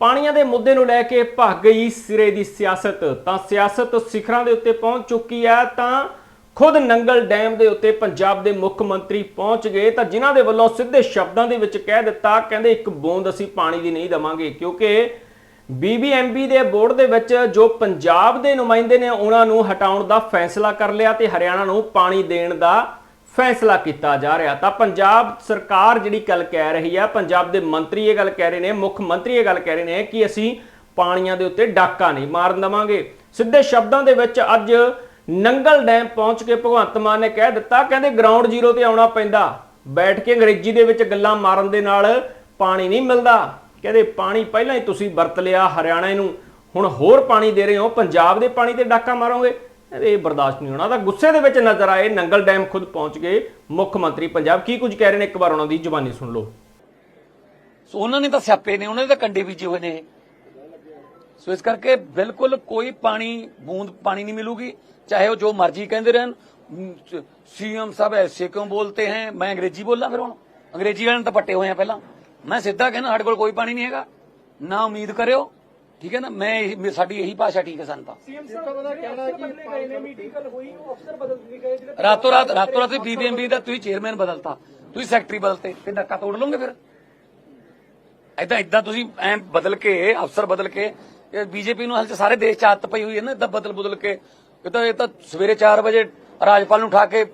ਪਾਣੀਆਂ ਦੇ ਮੁੱਦੇ ਨੂੰ ਲੈ ਕੇ ਭੱਗ ਗਈ ਸਿਰੇ ਦੀ ਸਿਆਸਤ। ਤਾਂ ਸਿਆਸਤ ਸਿਖਰਾਂ ਦੇ ਉੱਤੇ ਪਹੁੰਚ ਚੁੱਕੀ ਹੈ, ਤਾਂ ਖੁਦ ਨੰਗਲ ਡੈਮ ਦੇ ਉੱਤੇ ਪੰਜਾਬ ਦੇ ਮੁੱਖ ਮੰਤਰੀ ਪਹੁੰਚ ਗਏ। ਤਾਂ ਜਿਨ੍ਹਾਂ ਦੇ ਵੱਲੋਂ ਸਿੱਧੇ ਸ਼ਬਦਾਂ ਦੇ ਵਿੱਚ ਕਹਿ ਦਿੱਤਾ, ਕਹਿੰਦੇ ਇੱਕ ਬੂੰਦ ਅਸੀਂ ਪਾਣੀ ਦੀ ਨਹੀਂ ਦਵਾਂਗੇ, ਕਿਉਂਕਿ ਬੀਬੀਐਮਬੀ ਦੇ ਬੋਰਡ ਦੇ ਵਿੱਚ ਜੋ ਪੰਜਾਬ ਦੇ ਨੁਮਾਇੰਦੇ ਨੇ, ਉਹਨਾਂ ਨੂੰ ਹਟਾਉਣ ਦਾ ਫੈਸਲਾ ਕਰ ਲਿਆ ਤੇ ਹਰਿਆਣਾ ਨੂੰ ਪਾਣੀ ਦੇਣ ਦਾ ਫੈਸਲਾ ਕੀਤਾ ਜਾ ਰਿਹਾ। ਤਾਂ ਪੰਜਾਬ ਸਰਕਾਰ ਜਿਹੜੀ ਗੱਲ ਕਹਿ ਰਹੀ ਹੈ ਪੰਜਾਬ ਦੇ ਮੰਤਰੀ ਇਹ ਗੱਲ ਕਹਿ ਰਹੇ ਨੇ, ਮੁੱਖ ਮੰਤਰੀ ਇਹ ਗੱਲ ਕਹਿ ਰਹੇ ਨੇ ਕਿ ਅਸੀਂ ਪਾਣੀਆਂ ਦੇ ਉੱਤੇ ਡਾਕਾ ਨਹੀਂ ਮਾਰਨ ਦਵਾਂਗੇ। ਸਿੱਧੇ ਸ਼ਬਦਾਂ ਦੇ ਵਿੱਚ ਅੱਜ ਨੰਗਲ ਡੈਮ ਪਹੁੰਚ ਕੇ ਭਗਵੰਤ ਮਾਨ ਨੇ ਕਹਿ ਦਿੱਤਾ, ਕਹਿੰਦੇ ਗਰਾਊਂਡ ਜ਼ੀਰੋ ਤੇ ਆਉਣਾ ਪੈਂਦਾ। ਬੈਠ ਕੇ ਅੰਗਰੇਜ਼ੀ ਦੇ ਵਿੱਚ ਗੱਲਾਂ ਮਾਰਨ ਦੇ ਨਾਲ ਪਾਣੀ ਨਹੀਂ ਮਿਲਦਾ। ਕਹਿੰਦੇ ਪਾਣੀ ਪਹਿਲਾਂ ਹੀ ਤੁਸੀਂ ਵਰਤ ਲਿਆ ਹਰਿਆਣਾ ਨੂੰ, ਹੁਣ ਹੋਰ ਪਾਣੀ ਦੇ ਰਹੇ ਹੋ, ਪੰਜਾਬ ਦੇ ਪਾਣੀ ਤੇ ਡਾਕਾ ਮਾਰੋਗੇ। ਇਹ ਬਰਦਾਸ਼ਤ ਨਹੀਂ ਹੋਣਾ। ਤਾਂ ਗੁੱਸੇ ਦੇ ਵਿੱਚ ਨਜ਼ਰ ਆਏ, ਨੰਗਲ ਡੈਮ ਖੁਦ ਪਹੁੰਚ ਗਏ। ਮੁੱਖ ਮੰਤਰੀ ਪੰਜਾਬ ਕੀ ਕੁਝ ਕਹਿ ਰਹੇ ਨੇ? ਇੱਕ ਵਾਰ ਉਹਨਾਂ ਦੀ ਜ਼ੁਬਾਨੀ ਸੁਣ ਲਓ। ਸੋ ਉਹਨਾਂ ਨੇ ਤਾਂ ਸਿਆਪੇ ਨੇ, ਉਹਨਾਂ ਨੇ ਤਾਂ ਕੰਡੇ ਬੀਜੇ ਹੋਏ ਨੇ। ਸੋ ਇਸ ਕਰਕੇ ਬਿਲਕੁਲ ਕੋਈ ਪਾਣੀ, ਬੂੰਦ ਪਾਣੀ ਨਹੀਂ ਮਿਲੂਗੀ। ਚਾਹੇ ਉਹ ਜੋ ਮਰਜ਼ੀ ਕਹਿੰਦੇ ਰਹਿਣ। ਸੀਐਮ ਸਾਹਿਬ ਐਸੇ ਕਿਉਂ ਬੋਲਤੇ ਹੈ? ਮੈਂ ਅੰਗਰੇਜ਼ੀ ਬੋਲਾਂ ਫਿਰ ਹੁਣ? ਅੰਗਰੇਜ਼ੀ ਵਾਲਿਆਂ ਨੂੰ ਤਾਂ ਪੱਟੇ ਹੋਏ ਆ ਪਹਿਲਾਂ। ਮੈਂ ਸਿੱਧਾ ਕਹਿੰਦਾ, ਸਾਡੇ ਕੋਲ ਕੋਈ ਪਾਣੀ ਨਹੀਂ ਹੈਗਾ। ਨਾ ਉਮੀਦ ਕਰਿਓ। ਠੀਕ ਹੈ ਨਾ? ਮੈਂ ਸਾਡੀ ਇਹੀ ਭਾਸ਼ਾ ਠੀਕ ਹੈ ਸਾਨੂੰ ਤਾਂ ਰਾਤੋਂ ਰਾਤ ਰਾਤੋਂ ਰਾਤ ਬੀਬੀਐਮਬੀ ਦਾ ਤੁਸੀਂ ਚੇਅਰਮੈਨ ਬਦਲਤਾ। ਤੁਸੀਂ ਸੈਕਟਰੀ ਬਦਲਤੇ ਤੇ ਧੱਕਾ ਤੋੜ ਲਓਗੇ ਫਿਰ? ਏਦਾਂ ਏਦਾਂ ਤੁਸੀਂ ਐ ਬਦਲ ਕੇ ਅਫਸਰ ਬਦਲ ਕੇ ਬੀਜੇਪੀ ਨੂੰ ਹਾਲ ਸਾਰੇ ਦੇਸ਼ ਚ ਆਦਤ ਪਈ ਹੋਈ ਹੈ ਨਾ ਏਦਾਂ ਬਦਲ ਬਦਲ ਕੇ। ਇਹ ਤਾਂ ਇਹ ਤਾਂ ਸਵੇਰੇ 4 ਵਜੇ ਰਾਜਪਾਲ ਨੂੰ ਉਠਾ ਕੇ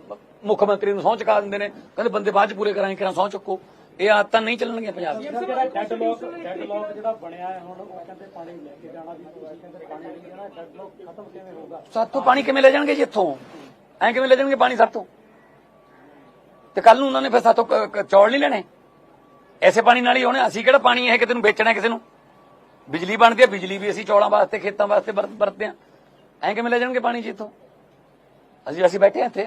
ਮੁੱਖ ਮੰਤਰੀ ਨੂੰ ਸਹੁੰ ਚੁਕਾ ਦਿੰਦੇ ਨੇ। ਕਹਿੰਦੇ ਬੰਦੇ ਬਾਅਦ ਚ ਪੂਰੇ ਕਰਾਂਗੇ ਕਿਰਾਂ ਸਹੁੰ ਚੁੱਕੋ। ਇਹ ਆਦਤਾਂ ਨਹੀਂ ਚੱਲਣਗੀਆਂ ਪੰਜਾਬ ਦੀਆਂ। ਜਿਹੜਾ ਡੈਡਲੌਕ ਡੈਡਲੌਕ ਜਿਹੜਾ ਬਣਿਆ ਹੈ ਹੁਣ ਉਹ ਕਹਿੰਦੇ ਪਾਣੀ ਲੈ ਕੇ ਜਾਣਾ ਵੀ ਕਹਿੰਦੇ ਪਾਣੀ ਨਹੀਂ ਜਾਣਾ ਡੈਡਲੌਕ ਖਤਮ ਕਿਵੇਂ ਹੋਊਗਾ? ਸਾਤੋਂ ਪਾਣੀ ਕਿਵੇਂ ਲੈ ਜਾਣਗੇ ਜੀ ਇੱਥੋਂ? ਐਂ ਕਿਵੇਂ ਲੈ ਜਾਣਗੇ ਪਾਣੀ ਸਾਤੋਂ? ਤੇ ਕੱਲ ਨੂੰ ਉਹਨਾਂ ਨੇ ਫਿਰ ਕ- ਚੌਲ ਨਹੀਂ ਲੈਣੇ। ਐਸੇ ਪਾਣੀ ਨਾਲ ਹੀ ਹੋਣੇ। ਅਸੀਂ ਕਿਹੜਾ ਪਾਣੀ ਇਹ ਕਿਤੇ ਨੂੰ ਵੇਚਣਾ ਕਿਸੇ ਨੂੰ? ਬਿਜਲੀ ਬਣਦੀ ਹੈ ਬਿਜਲੀ ਵੀ ਅਸੀਂ ਚੌਲਾਂ ਵਾਸਤੇ ਖੇਤਾਂ ਵਾਸਤੇ ਵਰਤ- ਵਰਤਦੇ ਆ ਐਂ ਕਿਵੇਂ ਲੈ ਜਾਣਗੇ ਪਾਣੀ ਜੀ ਇੱਥੋਂ? ਅਸੀਂ ਅਸੀਂ ਬੈਠੇ ਹਾਂ ਇੱਥੇ।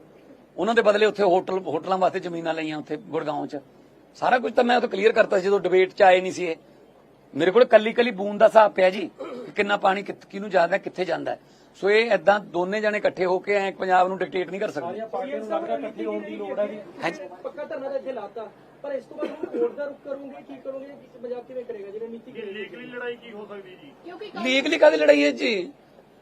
ਉਹਨਾਂ ਦੇ ਬਦਲੇ ਉੱਥੇ ਹੋਟਲ ਹੋਟਲਾਂ ਵਾਸਤੇ ਜ਼ਮੀਨਾਂ ਲਈਆਂ ਉੱਥੇ ਗੁੜਗਾਉਂ 'ਚ। ਸਾਰਾ ਕੁਝ ਤਾਂ ਮੈਂ ਉਹ ਕਲੀਅਰ ਕਰਤਾ ਸੀ ਜਦੋਂ ਡਿਬੇਟ 'ਚ ਆਏ ਨਹੀਂ ਸੀ ਇਹ। ਮੇਰੇ ਕੋਲ ਕੱਲੀ ਕੱਲੀ ਬੂੰਦ ਦਾ ਹਿਸਾਬ ਪਿਆ ਜੀ ਕਿ ਕਿੰਨਾ ਪਾਣੀ ਕਿਹਨੂੰ ਜਾਂਦਾ ਕਿੱਥੇ ਜਾਂਦਾ। ਹੈ। ਸੋ ਇਹ ਐਦਾਂ ਦੋਨੇ ਜਣੇ ਇਕੱਠੇ ਹੋ ਕੇ ਐ ਪੰਜਾਬ ਨੂੰ ਡਿਕਟੇਟ ਨਹੀਂ ਕਰ ਸਕਦੇ। ਪਾਰਟੀਆਂ ਨੂੰ ਲੱਗਦਾ ਇਕੱਠੀ ਹੋਣ ਦੀ ਲੋੜ ਹੈ ਜੀ। ਹਾਂਜੀ। ਪੱਕਾ ਧਰਨਾ ਤਾਂ ਇੱਥੇ ਲਾਤਾ। ਪਰ ਇਸ ਤੋਂ ਬਾਅਦ ਹੁਣ ਕੋਰਟ ਦਾ ਰੁਖ ਕਰੋਗੇ ਕੀ ਕਰੋਗੇ ਪੰਜਾਬ ਕਿਵੇਂ ਕਰੇਗਾ? ਜਿਹੜਾ ਨੀਤੀ ਲੀਗਲੀ ਕਾਦੀ ਲੜਾਈ ਹੈ ਜੀ?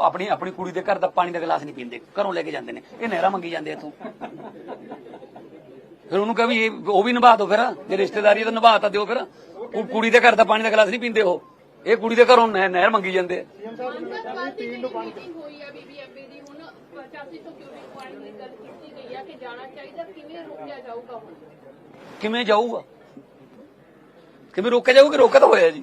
ਆਪਣੀ ਆਪਣੀ ਕੁੜੀ ਦੇ ਘਰ ਦਾ ਪਾਣੀ ਦਾ ਗਲਾਸ ਨਹੀਂ ਪੀਂਦੇ ਘਰੋਂ ਲੈ ਕੇ ਜਾਂਦੇ ਨੇ। ਇਹ ਨਹਿਰਾ ਮੰਗੀ ਜਾਂਦੇ ਇੱਥੋਂ। ਫਿਰ ਉਹਨੂੰ ਕਹਾਂ ਵੀ ਇਹ ਉਹ ਵੀ ਨਿਭਾ ਦਿਓ ਫਿਰ ਜੇ ਰਿਸ਼ਤੇਦਾਰੀ ਤਾਂ ਨਿਭਾ ਤਾਂ ਦਿਓ ਫਿਰ। ਉਹ ਕੁੜੀ ਦੇ ਘਰ ਦਾ ਪਾਣੀ ਦਾ ਗਲਾਸ ਨਹੀਂ ਪੀਂਦੇ ਉਹ। ਇਹ ਕੁੜੀ ਦੇ ਘਰੋਂ ਨਹਿ- ਨਹਿਰ ਮੰਗੀ ਜਾਂਦੇ ਆ। ਅੰਤਰਰਾਸ਼ਟਰੀ ਮੀਟਿੰਗ ਹੋਈ ਹੈ ਬੀਬੀਐਮਬੀ ਦੀ ਹੁਣ 85 ਤੋਂ ਕਿਊਬਿਕ ਪੁਆਇੰਟ ਦੀ ਗੱਲ ਕੀਤੀ ਗਈ ਹੈ ਕਿ ਜਾਣਾ ਚਾਹੀਦਾ ਕਿਵੇਂ ਰੋਕਿਆ ਜਾਊਗਾ ਹੁਣ? ਕਿਵੇਂ ਜਾਊਗਾ? ਕਿਵੇਂ ਰੋਕਿਆ ਜਾਊਗਾ ਰੋਕਿਆ ਤਾਂ ਹੋਇਆ ਜੀ।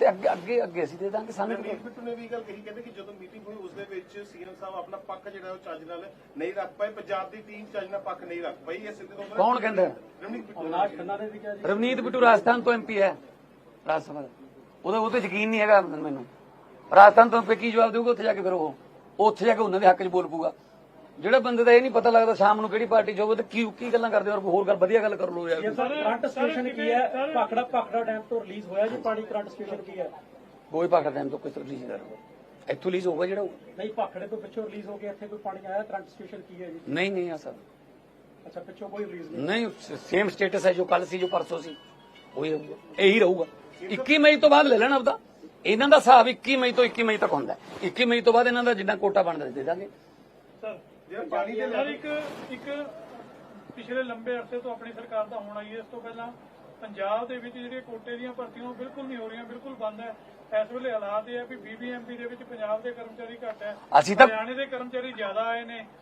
ਤੇ ਅੱਗੇ ਅੱਗੇ ਅੱਗੇ ਅਸੀਂ ਦੇ ਦਾਂਗੇ ਸਾਨੂੰ ਰਣਜੀਤ ਬਿੱਟੂ ਨੇ ਵੀ ਗੱਲ ਕਹੀ ਕਹਿੰਦੇ ਕਿ ਜਦੋਂ ਮੀਟਿੰਗ ਹੋਈ ਉਸ ਦੇ ਵਿੱਚ ਸੀਐਮ ਸਾਹਿਬ ਆਪਣਾ ਪੱਖ ਜਿਹੜਾ ਉਹ ਚੱਜ ਨਾਲ ਨਹੀਂ ਰੱਖ ਪਾਏ। ਪੰਜਾਬ ਦੀ ਟੀਮ ਚੱਜ ਨਾਲ ਪੱਖ ਨਹੀਂ ਰੱਖ ਪਾਈ। ਇਹ ਸਿੱਧੇ ਤੌਰ ਕੌਣ ਕਹਿੰਦਾ? ਰਵਨੀਤ ਬਿੱਟੂ। ਰਾਜਸਥਾਨ ਤੋਂ ਐਮਪੀ ਹੈ ਰਾਜ ਸਭਾ ਦਾ। ਉਹਦਾ ਉਹ ਤੇ ਯਕੀਨ ਨਹੀਂ ਹੈਗਾ ਮੈਨੂੰ। ਰਾਜਸਥਾਨ ਤੋਂ MP ਕੀ ਜਵਾਬ ਦੇਊਗਾ? ਉੱਥੇ ਜਾ ਕੇ ਫਿਰ ਉਹ ਉਹ ਉੱਥੇ ਜਾ ਕੇ ਉਹਨਾਂ ਦੇ ਹੱਕ 'ਚ ਬੋਲ ਪੂਗਾ ਜਿਹੜਾ ਬੰਦੇ ਦਾ ਇਹ ਨਹੀਂ ਪਤਾ ਲੱਗਦਾ ਸ਼ਾਮ ਨੂੰ ਕਿਹੜੀ ਪਾਰਟੀ 'ਚ ਹੋਵੇ ਤੇ ਕੀ ਕੀ ਗੱਲਾਂ ਕਰਦੇ ਹੋ ਔਰ ਹੋਰ ਗੱਲ ਵਧੀਆ ਗੱਲ ਕਰ ਲਓ ਯਾਰ। ਕਰੰਟ ਸਟੇਸ਼ਨ ਕੀ ਹੈ? ਭਾਖੜਾ ਭਾਖੜਾ ਡੈਮ ਤੋਂ ਰਿਲੀਜ਼ ਹੋਇਆ ਜੀ ਪਾਣੀ ਕਰੰਟ ਸਟੇਸ਼ਨ ਕੀ ਹੈ? ਕੋਈ ਪਾਕੜ ਟਾਈਮ ਤੋਂ ਕੋਈ ਰਿਲੀਜ਼ ਕਰ ਇੱਥੋਂ ਰਿਲੀਜ਼ ਹੋਊਗਾ ਜਿਹੜਾ। ਨਹੀਂ ਭਾਖੜੇ ਤੋਂ ਪਿੱਛੋਂ ਰਿਲੀਜ਼ ਹੋ ਕੇ ਇੱਥੇ ਕੋਈ ਪਾਣੀ ਆਇਆ? ਕਰੰਟ ਸਟੇਸ਼ਨ ਕੀ ਹੈ ਜੀ? ਨਹੀਂ ਨਹੀਂ ਆ ਸਰ। ਅੱਛਾ ਪਿੱਛੋਂ ਕੋਈ ਰਿਲੀਜ਼ ਨਹੀਂ ਨਹੀਂ ਸੇਮ ਸਟੇਟਸ ਹੈ ਜੋ ਕੱਲ ਸੀ ਜੋ ਪਰਸੋਂ ਸੀ। ਉਹੀ ਰਹੂਗਾ। ਇਹੀ ਰਹੂਗਾ। 21 ਮਈ ਤੋਂ ਬਾਅਦ ਲੈ ਲੈਣਾ ਆਪਦਾ। ਇਹਨਾਂ ਦਾ ਹਿਸਾਬ 21 ਮਈ ਤੋਂ 21 ਮਈ ਤੱਕ ਹੁੰਦਾ ਹੈ। 21 ਮਈ ਤੋਂ ਬਾਅਦ ਇਹਨਾਂ ਦਾ ਜਿੰਨਾ ਕੋਟਾ ਬਣਦਾ ਦੇ ਦਾਂਗੇ। ਦੇ ਸਰ ਇੱਕ ਇੱਕ ਪਿਛਲੇ ਲੰਬੇ ਅਰਸੇ ਤੋਂ ਆਪਣੀ ਸਰਕਾਰ ਦਾ ਹੋਣਾ ਹੀ। ਇਸ ਤੋਂ ਪਹਿਲਾਂ ਪੰਜਾਬ ਦੇ ਵਿੱਚ ਜਿਹੜੀਆਂ ਕੋਟੇ ਦੀਆਂ ਭਰਤੀਆਂ ਉਹ ਬਿਲਕੁਲ ਨਹੀਂ ਹੋ ਰਹੀਆਂ ਬਿਲਕੁਲ ਬੰਦ ਹੈ। ਇਸ ਵੇਲੇ ਹਾਲਾਤ ਇਹ ਹੈ ਵੀ ਬੀਬੀਐਮਪੀ ਦੇ ਵਿੱਚ ਪੰਜਾਬ ਦੇ ਕਰਮਚਾਰੀ ਘੱਟ ਹੈ। ਅਸੀਂ ਤਾਂ- ਹਰਿਆਣੇ ਦੇ ਕਰਮਚਾਰੀ ਜ਼ਿਆਦਾ ਆਏ ਨੇ।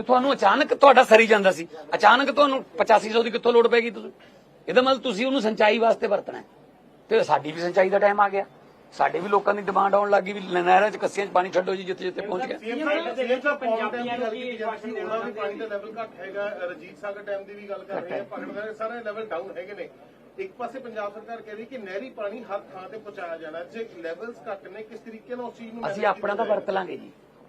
ਤੇ ਤੁਹਾਨੂੰ ਅਚਾਨਕ ਤੁਹਾਡਾ ਸਰੀ ਜਾਂਦਾ ਸੀ। ਅਚਾਨਕ ਤੁਹਾਨੂੰ 8500 ਦੀ ਕਿੱਥੋਂ ਲੋੜ ਪੈਗੀ ਤੁਸੀਂ? ਇਹਦਾ ਮਤਲਬ ਤੁਸੀਂ ਉਹਨੂੰ ਸਿੰਚਾਈ ਵਾਸਤੇ ਵਰਤਣਾ ਹੈ। ਤੇ ਸਾਡੀ ਵੀ ਸਿੰਚਾਈ ਦਾ ਟਾਈਮ ਆ ਗਿਆ। ਸਾਡੇ ਵੀ ਲੋਕਾਂ ਦੀ ਡਿਮਾਂਡ ਆਉਣ ਲੱਗੀ ਵੀ ਨਹਿਰਾਂ 'ਚ ਕੱਸੀਆਂ 'ਚ ਪਾਣੀ ਛੱਡੋ ਜੀ ਜਿੱਥੇ ਜਿੱਥੇ ਪਹੁੰਚ ਗਿਆ। ਸੀਐਮ ਸਾਹਿਬ ਸੀਐਮ ਸਾਹਿਬ ਪੰਜਾਬੀਆਂ ਨੂੰ ਕੀ ਸੀ ਉਹਦਾ ਵੀ ਪਾਣੀ ਦਾ ਲੈਵਲ ਘੱਟ ਹੈਗਾ। ਰਜੀਤ ਸਾਗਰ ਡੈਮ ਦੀ ਵੀ ਗੱਲ ਕਰ ਰਹੇ ਆ ਭਗਤ ਦਾ ਸਾਰੇ ਲੈਵਲ ਡਾਊਨ ਹੈਗੇ ਨੇ। ਇੱਕ ਪਾਸੇ ਪੰਜਾਬ ਸਰਕਾਰ ਕਹਿ ਰਹੀ ਕਿ ਨਹਿਰੀ ਪਾਣੀ ਹਰ ਥਾਂ ਤੇ ਪਹੁੰਚਾਇਆ ਜਾਣਾ ਜੇ ਲੈਵਲਸ ਘੱਟ ਨੇ ਕਿਸ ਤਰੀਕੇ ਨਾਲ ਉਸ ਚੀਜ਼ ਨੂੰ ਅਸੀਂ ਆਪਣਾ ਤਾਂ ਵਰਤ ਲਾਂਗੇ ਜੀ।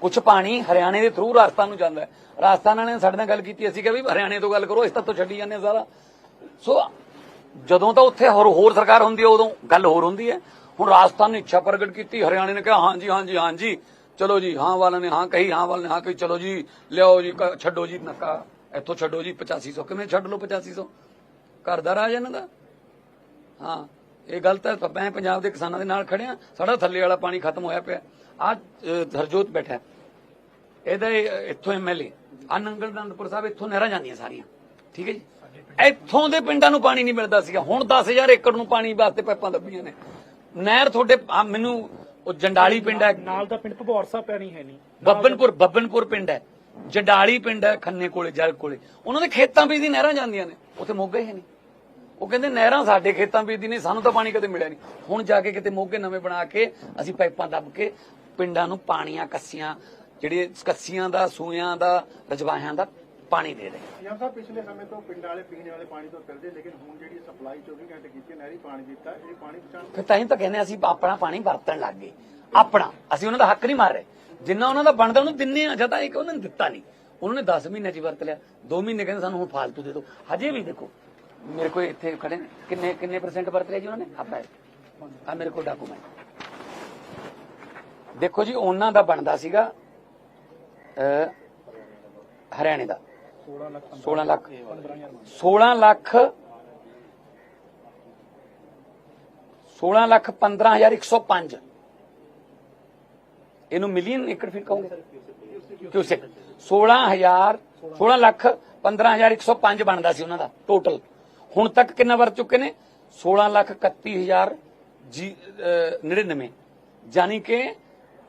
ਕੁਝ ਪਾਣੀ ਹਰਿਆਣੇ ਦੇ ਥਰੂ ਰਾਜਸਥਾਨ ਨੂੰ ਜਾਂਦਾ ਹੈ। ਰਾਜਸਥਾਨ ਵਾਲਿਆਂ ਨੇ ਸਾਡੇ ਨਾਲ ਗੱਲ ਕੀਤੀ, ਅਸੀਂ ਕਿਹਾ ਵੀ ਹਰਿਆਣੇ ਤੋਂ ਗੱਲ ਕਰੋ, ਇਸ ਤੱਕ ਤੋਂ ਛੱਡੀ ਜਾਂਦੇ ਸਾਰਾ। ਸੋ ਜਦੋਂ ਤਾਂ ਉੱਥੇ ਹੋਰ ਹੋਰ ਸਰਕਾਰ ਹੁੰਦੀ ਹੈ, ਉਦੋਂ ਗੱਲ ਹੋਰ ਹੁੰਦੀ ਹੈ। ਹੁਣ ਰਾਜਸਥਾਨ ਨੇ ਇੱਛਾ ਪ੍ਰਗਟ ਕੀਤੀ, ਹਰਿਆਣੇ ਨੇ ਕਿਹਾ ਹਾਂਜੀ ਹਾਂਜੀ ਹਾਂਜੀ ਚਲੋ ਜੀ, ਹਾਂ ਵਾਲਿਆਂ ਨੇ ਹਾਂ ਕਹੀ, ਹਾਂ ਵਾਲਿਆਂ ਨੇ ਹਾਂ ਕਹੀ, ਚਲੋ ਜੀ, ਲਿਆਓ ਜੀ ਛੱਡੋ ਜੀ, ਨੱਕਾ, ਇੱਥੋਂ ਛੱਡੋ ਜੀ 8500 ਕਿਵੇਂ ਛੱਡ ਲਓ 8500 ਘਰ ਦਾ ਰਾਜ ਇਹਨਾਂ ਦਾ? ਹਾਂ, ਇਹ ਗਲਤ ਹੈ ਮੈਂ ਪੰਜਾਬ ਦੇ ਕਿਸਾਨਾਂ ਦੇ ਨਾਲ ਖੜਿਆ, ਸਾਡਾ ਥੱਲੇ ਵਾਲਾ ਪਾਣੀ ਖਤਮ ਹੋਇਆ ਪਿਆ। ਆ ਹਰਜੋਤ ਬੈਠਾ। ਇਹਦਾ ਇਹ- ਇੱਥੋਂ ਐਮਐਲਏ ਆ ਨੰਗਲ ਦੰਦਪੁਰ ਸਾਹਿਬ ਇੱਥੋਂ ਨਹਿਰਾਂ ਜਾਂਦੀਆਂ ਸਾਰੀਆਂ। ਠੀਕ ਹੈ ਜੀ? ਇੱਥੋਂ ਦੇ ਪਿੰਡਾਂ ਨੂੰ ਪਾਣੀ ਨਹੀਂ ਮਿਲਦਾ ਸੀਗਾ। ਹੁਣ 10000 ਏਕੜ ਨੂੰ ਪਾਣੀ ਵਾਸਤੇ ਪਾਈਪਾਂ ਦੱਬੀਆਂ ਨੇ। ਨਹਿਰ ਤੁਹਾਡੇ ਮੈਨੂੰ ਉਹ ਜੰਡਾਲੀ ਪਿੰਡ ਹੈ। ਨਾਲ ਦਾ ਪਿੰਡ ਭਗੌਰ ਸਾਹਿਬ ਪੈਣੀ ਹੈ ਨਹੀਂ। ਬੱਬਨਪੁਰ ਬੱਬਨਪੁਰ ਪਿੰਡ ਹੈ। ਜੰਡਾਲੀ ਪਿੰਡ ਹੈ ਖੰਨੇ ਕੋਲੇ ਜਰਗ ਕੋਲੇ। ਉਹਨਾਂ ਦੇ ਖੇਤਾਂ ਵਿੱਚ ਦੀ ਨਹਿਰਾਂ ਜਾਂਦੀਆਂ ਨੇ। ਉੱਥੇ ਮੋਗੇ ਹੈ ਨਹੀਂ। ਉਹ ਕਹਿੰਦੇ ਨਹਿਰਾਂ ਸਾਡੇ ਖੇਤਾਂ ਵਿੱਚ ਦੀ ਨਹੀਂ ਸਾਨੂੰ ਤਾਂ ਪਾਣੀ ਕਦੇ ਮਿਲਿਆ ਨਹੀਂ। ਹੁਣ ਜਾ ਕੇ ਕਿਤੇ ਮੋਗੇ ਨਵੇਂ ਬਣਾ ਕੇ ਅਸੀਂ ਪਾਈਪਾਂ ਦੱਬ ਕੇ ਪਿੰਡਾਂ ਨੂੰ ਪਾਣੀਆਂ ਕੱਸੀਆਂ ਜਿਹੜੇ ਕੱਸੀਆਂ ਦਾ ਸੂਇਆਂ ਦਾ ਰਜਵਾਹਿਆਂ ਦਾ ਪਾਣੀ ਦੇ ਰਹੇ। ਸੀਐਮ ਸਾਹਿਬ ਪਿਛਲੇ ਸਮੇਂ ਤੋਂ ਪਿੰਡ ਵਾਲੇ ਪੀਣ ਵਾਲੇ ਪਾਣੀ ਤੋਂ ਫਿਰਦੇ ਲੇਕਿਨ ਹੁਣ ਜਿਹੜੀ ਸਪਲਾਈ 24 ਘੰਟੇ ਕੀਤੀ ਨਹਿਰੀ ਪਾਣੀ ਦਿੱਤਾ ਇਹ ਪਾਣੀ ਬਚਾਉਣ ਫਿਰ ਤਾਂ ਹੀ ਤਾਂ ਕਹਿੰਦੇ ਅਸੀਂ ਆਪਣਾ ਪਾਣੀ ਵਰਤਣ ਲੱਗ ਗਏ। ਆਪਣਾ ਅਸੀਂ ਉਹਨਾਂ ਦਾ ਹੱਕ ਨਹੀਂ ਮਾਰ ਰਹੇ। ਜਿੰਨਾ ਉਹਨਾਂ ਦਾ ਬਣਦਾ ਉਹਨੂੰ ਦਿੰਨੇ ਆ ਜਦ ਇੱਕ ਉਹਨਾਂ ਨੇ ਦਿੱਤਾ ਨਹੀਂ। ਉਹਨਾਂ ਨੇ 10 ਮਹੀਨੇ ਚ ਵਰਤ ਲਿਆ। 2 ਮਹੀਨੇ ਕਹਿੰਦੇ ਸਾਨੂੰ ਹੁਣ ਫਾਲਤੂ ਦੇ ਦਿਓ। ਹਜੇ ਵੀ ਦੇਖੋ ਮੇਰੇ ਕੋਲ ਇੱਥੇ ਖੜੇ ਨੇ। ਕਿੰਨੇ ਕਿੰਨੇ ਪਰਸੈਂਟ ਵਰਤ ਲਿਆ ਜੀ ਉਹਨਾਂ ਨੇ? ਆਪਾਂ ਆ ਮੇਰੇ ਕੋਲ ਡਾਕੂਮੈਂਟ ਦੇਖੋ ਜੀ ਉਹਨਾਂ ਦਾ ਬਣਦਾ ਸੀਗਾ ਹਰਿਆਣੇ ਦਾ। 16 ਲੱਖ। 16 ਲੱਖ 16 ਲੱਖ 15105 ਇਹਨੂੰ ਮਿਲੀਅਨ ਏਕੜ ਫਿਰ ਕਹੋਗੇ? ਕਿਉਂ 16000 16 ਲੱਖ 15105 ਬਣਦਾ ਸੀ ਉਹਨਾਂ ਦਾ ਟੋਟਲ ਹੁਣ ਤੱਕ ਕਿੰਨਾ ਵਰ ਚੁੱਕੇ ਨੇ? 16 ਲੱਖ 31000 ਜੀ ਅਹ, 99 ਯਾਨੀ ਕਿ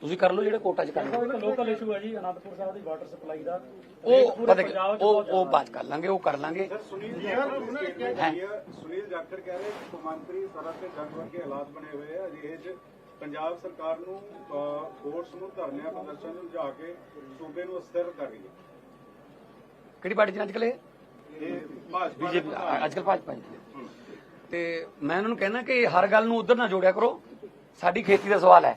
ਤੁਸੀਂ ਕਰ ਲਓ ਜਿਹੜੇ ਕੋਰਟਾਂ 'ਚ ਕਰਨਾ ਇੱਕ ਲੋਕਲ ਇਸ਼ੂ ਹੈ ਜੀ ਅਨੰਦਪੁਰ ਸਾਹਿਬ ਦੀ ਵਾਟਰ ਸਪਲਾਈ ਦਾ। ਉਹ ਪਤਾ ਕੀ- ਉਹ ਉਹ ਬਾਤ ਕਰ ਲਾਂਗੇ ਉਹ ਕਰ ਲਾਂਗੇ। ਸੁਨੀਲ ਜਾਖੜ ਸੁਨੀਲ ਜਾਖੜ ਕਹਿ ਰਹੇ ਕਿ ਕੌਮਾਂਤਰੀ ਸਰਹੱਦ ਤੇ ਜੰਗ ਵਰਗੇ ਹਾਲਾਤ ਬਣੇ ਹੋਏ ਆ। ਅਜਿਹੇ 'ਚ ਪੰਜਾਬ ਸਰਕਾਰ ਨੂੰ ਫੋਰਸ ਨੂੰ ਧਰਨਿਆਂ ਪ੍ਰਦਰਸ਼ਨ ਨੂੰ ਲਿਜਾ ਕੇ ਸੂਬੇ ਨੂੰ ਅਸਥਿਰ ਕਰ ਰਹੀ ਹੈ। ਕਿਹੜੀ ਪਾਰਟੀ ਚ ਅੱਜ ਕੱਲ੍ਹ ਇਹ? ਇਹ ਭਾਜਪਾ ਬੀਜੇਪੀ ਅੱਜ ਕੱਲ੍ਹ ਭਾਜਪਾ ਜੀ ਤੇ ਮੈਂ ਉਹਨਾਂ ਨੂੰ ਕਹਿਣਾ ਕਿ ਹਰ ਗੱਲ ਨੂੰ ਉਧਰ ਨਾ ਜੋੜਿਆ ਕਰੋ। ਸਾਡੀ ਖੇਤੀ ਦਾ ਸਵਾਲ ਹੈ।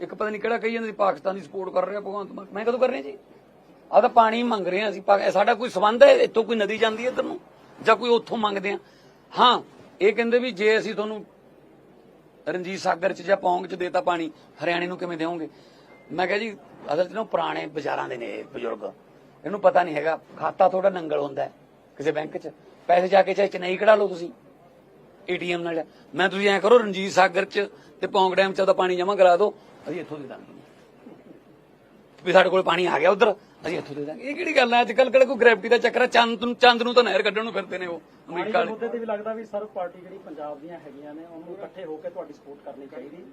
ਇੱਕ ਪਤਾ ਨਹੀਂ ਕਿਹੜਾ ਕਹੀ ਜਾਂਦਾ ਸੀ, ਪਾਕਿਸਤਾਨ ਦੀ ਸਪੋਰਟ ਕਰ ਰਿਹਾ ਭਗਵੰਤ ਮਾਨ। ਮੈਂ ਕਦੋਂ ਕਰ ਰਿਹਾ ਜੀ ਆਹ ਤਾਂ ਪਾਣੀ ਮੰਗ ਰਹੇ ਹਾਂ ਅਸੀਂ ਸਾਡਾ ਕੋਈ ਸਬੰਧ ਹੈ, ਇੱਥੋਂ ਕੋਈ ਨਦੀ ਜਾਂਦੀ ਹੈ ਇੱਧਰ ਨੂੰ? ਜਾਂ ਕੋਈ ਉੱਥੋਂ ਮੰਗਦੇ ਆ ਹਾਂ, ਇਹ ਕਹਿੰਦੇ ਵੀ ਜੇ ਅਸੀਂ ਤੁਹਾਨੂੰ ਰਣਜੀਤ ਸਾਗਰ ਚ ਜਾਂ ਪੌਂਗ ਚ ਦੇਤਾ ਪਾਣੀ, ਹਰਿਆਣੇ ਨੂੰ ਕਿਵੇਂ ਦੇਵੋਗੇ ਮੈਂ ਕਿਹਾ ਜੀ, ਅਸਲ ਚ ਨਾ ਪੁਰਾਣੇ ਬਾਜ਼ਾਰਾਂ ਦੇ ਨੇ ਬਜ਼ੁਰਗ। ਇਹਨੂੰ ਪਤਾ ਨਹੀਂ ਹੈਗਾ, ਖਾਤਾ ਥੋੜਾ ਨੰਗਲ ਹੁੰਦਾ ਕਿਸੇ ਬੈਂਕ ਚ। ਪੈਸੇ ਜਾ ਕੇ ਚਾਹੇ ਚੇਨਈ ਕਢਾ ਲਓ ਤੁਸੀਂ, ਏਟੀਐਮ ਨਾਲ। ਮੈਂ ਤੁਸੀਂ ਐਂ ਕਰੋ, ਰਣਜੀਤ ਸਾਗਰ ਚ ਤੇ ਪੌਂਗ ਡੈਮ ਚ ਉਹਦਾ ਪਾਣੀ ਜਮ੍ਹਾਂ ਕਰਾ ਦਿਓ। ਅਸੀਂ ਇੱਥੋਂ ਦੇ ਦਾਂਗੇ। ਵੀ ਸਾਡੇ ਕੋਲ ਪਾਣੀ ਆ ਗਿਆ ਉਧਰ ਅਸੀਂ ਇੱਥੋਂ ਦੇ ਦਾਂਗੇ। ਇਹ ਕਿਹੜੀ ਗੱਲ ਹੈ ਅੱਜ ਕੱਲ ਕਿਹੜਾ ਕੋਈ ਗ੍ਰੈਵਿਟੀ ਦਾ ਚੱਕਰ ਹੈ ਚੰਦ ਨੂੰ ਚੰਦ ਨੂੰ ਤਾਂ ਨਹਿਰ ਕੱਢਣ ਨੂੰ ਫਿਰਦੇ ਨੇ ਉਹ ਅਮਰੀਕਾ ਵਾਲੇ। ਮੁੱਦੇ ਤੇ ਵੀ ਲੱਗਦਾ ਵੀ ਸਰਵ ਪਾਰਟੀ ਜਿਹੜੀ ਪੰਜਾਬ ਦੀਆਂ ਹੈਗੀਆਂ ਨੇ ਉਹਨੂੰ ਇਕੱਠੇ ਹੋ ਕੇ ਤੁਹਾਡੀ ਸਪੋਰਟ ਕਰਨੀ ਚਾਹੀਦੀ।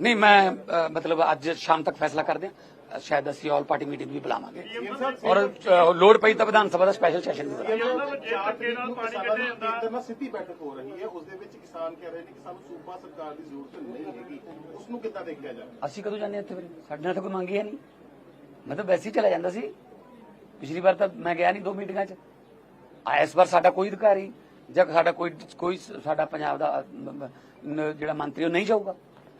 ਨਹੀਂ ਮੈਂ ਮਤਲਬ ਅੱਜ ਸ਼ਾਮ ਤੱਕ ਫੈਸਲਾ ਕਰਦੇ ਅ, ਸ਼ਾਇਦ ਅਸੀਂ ਆਲ ਪਾਰਟੀ ਮੀਟਿੰਗ ਵੀ ਬੁਲਾਵਾਂਗੇ। ਔਰ ਲੋੜ ਪਈ ਤਾਂ ਵਿਧਾਨ ਸਭਾ ਦਾ ਸਪੈਸ਼ਲ ਸੈਸ਼ਨ ਵੀ ਨਾਲ ਸਿੱਧੀ ਬੈਠਕ ਹੋ ਰਹੀ ਹੈ। ਉਸ ਦੇ ਵਿੱਚ ਕਿਸਾਨ ਕਹਿ ਰਹੇ ਨੇ ਕਿ ਸਾਨੂੰ ਸੂਬਾ ਸਰਕਾਰ ਦੀ ਜ਼ਰੂਰਤ ਨਹੀਂ ਹੈਗੀ। ਉਸ ਨੂੰ ਕਿੱਦਾਂ ਦੇਖਿਆ ਜਾਵੇ? ਅਸੀਂ ਕਦੋਂ ਜਾਂਦੇ ਹਾਂ ਇੱਥੇ ਫਿਰ? ਸਾਡੇ ਨਾਲ ਤਾਂ ਕੋਈ ਮੰਗੀ ਹੈ ਨਹੀਂ। ਮੈਂ ਤਾਂ ਵੈਸੇ ਹੀ ਚਲਾ ਜਾਂਦਾ ਸੀ। ਪਿਛਲੀ ਵਾਰ ਤਾਂ ਮੈਂ ਗਿਆ ਨਹੀਂ ਦੋ ਮੀਟਿੰਗਾਂ 'ਚ। ਆ ਇਸ ਵਾਰ ਸਾਡਾ ਕੋਈ ਅਧਿਕਾਰੀ ਜਾਂ ਸਾਡਾ ਕੋਈ ਕੋਈ ਸਾਡਾ ਪੰਜਾਬ ਦਾ ਜਿਹੜਾ ਮੰਤਰੀ ਉਹ ਨਹੀਂ ਜਾਊਗਾ।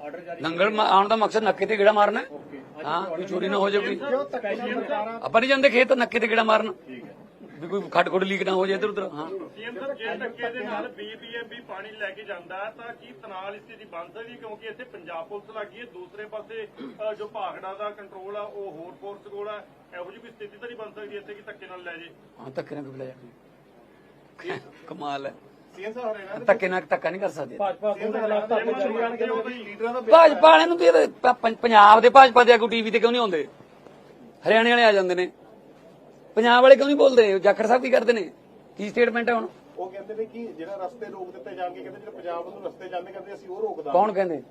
ਆਰਡਰ ਜਾਰੀ ਨੰਗਲ ਮਾ- ਆਉਣ ਦਾ ਮਕਸਦ ਨੱਕੇ ਤੇ ਗੇੜਾ ਮਾਰਨਾ ਹੈ। ਹਾਂ ਕੋਈ ਚੋਰੀ ਨਾ ਹੋ ਕੋਈ ਆਪਾਂ ਨਹੀਂ ਜਾਂਦੇ ਖੇਤ ਨੱਕੇ ਤੇ ਗੇੜਾ ਮਾਰਨ। ਵੀ ਕੋਈ ਖੱਡ ਖੁੱਡ ਲੀਕ ਨਾ ਹੋ ਜਾਏ ਇੱਧਰ ਉੱਧਰ ਹਾਂ। ਸੀਐਮ ਸਾਹਿਬ ਜੇ ਧੱਕੇ ਦੇ ਨਾਲ ਬੀਬੀਐਮਬੀ ਪਾਣੀ ਲੈ ਕੇ ਜਾਂਦਾ ਹੈ ਤਾਂ ਕੀ ਤਨਾਲ ਇਸ ਦੀ ਬਣ ਸਕਦੀ ਹੈ? ਕਿਉਂਕਿ ਇੱਥੇ ਪੰਜਾਬ ਪੁਲਿਸ ਲੱਗੀ ਹੈ ਦੂਸਰੇ ਪਾਸੇ ਅ, ਜੋ ਭਾਗੜਾ ਦਾ ਕੰਟਰੋਲ ਆ ਉਹ ਹੋਰ ਫੋਰਸ ਕੋਲ ਆ ਇਹੋ ਜਿਹੀ ਕੋਈ ਸਥਿਤੀ ਤਾਂ ਨਹੀਂ ਬਣ ਸਕਦੀ ਇੱਥੇ ਕਿ ਧੱਕੇ ਨਾਲ ਲੈ ਜੇ ਹਾਂ ਧੱਕੇ ਨਾਲ ਕਮਾਲ ਹੈ। ਧੱਕੇ ਨਾਲ ਧੱਕਾ ਨਹੀਂ ਕਰ ਸਕਦੇ। ਭਾਜਪਾ ਚੱਲੀ ਜਾਣਗੇ ਲੀਡਰਾਂ ਦਾ ਭਾਜਪਾ ਵਾਲਿਆਂ ਨੂੰ ਤੇ ਇਹਦੇ ਪ- ਪ- ਪੰਜਾਬ ਦੇ ਭਾਜਪਾ ਦੇ ਆਗੂ ਟੀਵੀ ਤੇ ਕਿਉਂ ਨਹੀਂ ਆਉਂਦੇ? ਹਰਿਆਣੇ ਵਾਲੇ ਆ ਜਾਂਦੇ ਨੇ। ਪੰਜਾਬ ਵਾਲੇ ਕਿਉਂ ਨਹੀਂ ਬੋਲਦੇ? ਜਾਖੜ ਸਾਹਿਬ ਕੀ ਕਰਦੇ ਨੇ? ਕੀ ਸਟੇਟਮੈਂਟ ਹੈ ਹੁਣ? ਉਹ ਕਹਿੰਦੇ ਨੇ ਕਿ ਜਿਹੜਾ ਰਸਤੇ ਰੋਕ ਦਿੱਤੇ ਜਾਣਗੇ ਕਹਿੰਦੇ ਜਿਹੜੇ ਪੰਜਾਬ ਨੂੰ ਰਸਤੇ ਜਾਂਦੇ ਕਹਿੰਦੇ ਅਸੀਂ ਉਹ ਰੋਕ ਦਾਂਗੇ ਕੌਣ ਕਹਿੰਦੇ?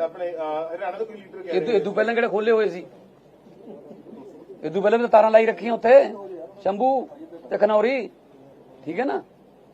ਆਪਣੇ ਅਹ, ਹਰਿਆਣਾ ਦਾ ਕੋਈ ਲੀਡਰ ਕਹਿ ਇਹ ਤੋਂ ਪਹਿਲਾਂ ਕਿਹੜੇ ਖੋਲੇ ਹੋਏ ਸੀ? ਤੋਂ ਪਹਿਲਾਂ ਵੀ ਤਾਂ ਤਾਰਾਂ ਲਾਈ ਰੱਖੀਆਂ ਉੱਥੇ। ਸ਼ੰਭੂ ਤੇ ਖਨੌਰੀ। ਠੀਕ ਹੈ ਨਾ?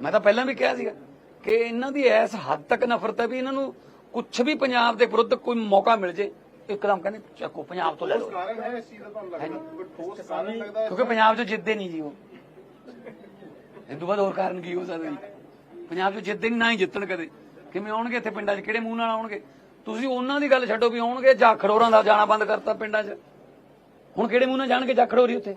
ਮੈਂ ਤਾਂ ਪਹਿਲਾਂ ਵੀ ਕਿਹਾ ਸੀਗਾ ਕਿ ਇਹਨਾਂ ਦੀ ਐਸ ਹੱਦ ਤੱਕ ਨਫ਼ਰਤ ਹੈ ਵੀ ਇਹਨਾਂ ਨੂੰ ਕੁਝ ਵੀ ਪੰਜਾਬ ਦੇ ਵਿਰੁੱਧ ਕੋਈ ਮੌਕਾ ਮਿਲ ਜੇ। ਇੱਕਦਮ ਕਹਿੰਦੇ ਚੱਕੋ ਪੰਜਾਬ ਤੋਂ ਲੈ ਲਓ ਕਾਰਨ ਹੈ ਇਸ ਚੀਜ਼ ਦਾ ਤੁਹਾਨੂੰ ਲੱਗਦਾ? ਕੋਈ ਠੋਸ ਕਾਰਨ ਲੱਗਦਾ ਹੈ ਕਿਉਂਕਿ ਪੰਜਾਬ 'ਚ ਜਿੱਦੇ ਨਹੀਂ ਜੀ ਉਹ। ਇਹ ਤੋਂ ਬਾਅਦ ਹੋਰ ਕਾਰਨ ਕੀ ਹੋ ਸਕਦਾ ਜੀ? ਪੰਜਾਬ 'ਚ ਜਿੱਦੇ ਨਹੀਂ ਨਾ ਹੀ ਜਿੱਤਣ ਕਦੇ। ਕਿਵੇਂ ਆਉਣਗੇ ਇੱਥੇ ਪਿੰਡਾਂ 'ਚ? ਕਿਹੜੇ ਮੂੰਹ ਨਾਲ ਆਉਣਗੇ? ਤੁਸੀਂ ਉਹਨਾਂ ਦੀ ਗੱਲ ਛੱਡੋ ਵੀ ਆਉਣਗੇ ਜਾਂ ਖੜੋਰਾਂ ਦਾ ਜਾਣਾ ਬੰਦ ਕਰਤਾ ਪਿੰਡਾਂ 'ਚ। ਹੁਣ ਕਿਹੜੇ ਮੂੰਹ ਨਾਲ ਜਾਣਗੇ ਜਾਂ ਖੜੋਰੀ ਉੱਥੇ?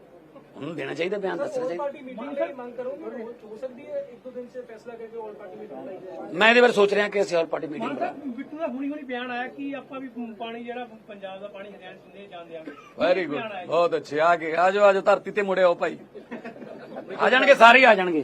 ਉਹਨੂੰ ਦੇਣਾ ਚਾਹੀਦਾ ਬਿਆਨ ਦੱਸਣਾ ਚਾਹੀਦਾ। ਪਾਰਟੀ ਮੀਟਿੰਗ ਦੀ ਮੰਗ ਕਰੋਗੇ ਹੋ ਸਕਦੀ ਹੈ ਇੱਕ ਦੋ ਦਿਨ ਸੇ ਫੈਸਲਾ ਕਰਕੇ ਆਲ ਪਾਰਟੀ ਮੀਟਿੰਗ ਬੁਲਾਈ ਜਾਏ। ਮੈਂ ਇਹਦੇ ਬਾਰੇ ਸੋਚ ਰਿਹਾ ਕਿ ਅਸੀਂ ਆਲ ਪਾਰਟੀ ਮੀਟਿੰਗ ਮਾਨ ਕਰਾਂ ਸਾਹਿਬ ਬਿੱਟੂ ਦਾ ਹੁਣੀ ਹੁਣੀ ਬਿਆਨ ਆਇਆ ਕਿ ਆਪਾਂ ਵੀ ਪਾਣੀ ਜਿਹੜਾ ਪੰਜਾਬ ਦਾ ਪਾਣੀ ਹਰਿਆਣਾ ਚ ਨਹੀਂ ਜਾਣ ਦਿਆਂਗੇ ਵੈਰੀ ਗੁੱਡ ਬਹੁਤ ਅੱਛੇ। ਆ ਗਏ ਆ ਜਾਓ ਆ ਜਾਓ ਧਰਤੀ ਤੇ ਮੁੜਿਓ ਭਾਈ। ਆ ਜਾਣਗੇ ਸਾਰੇ ਆ ਜਾਣਗੇ।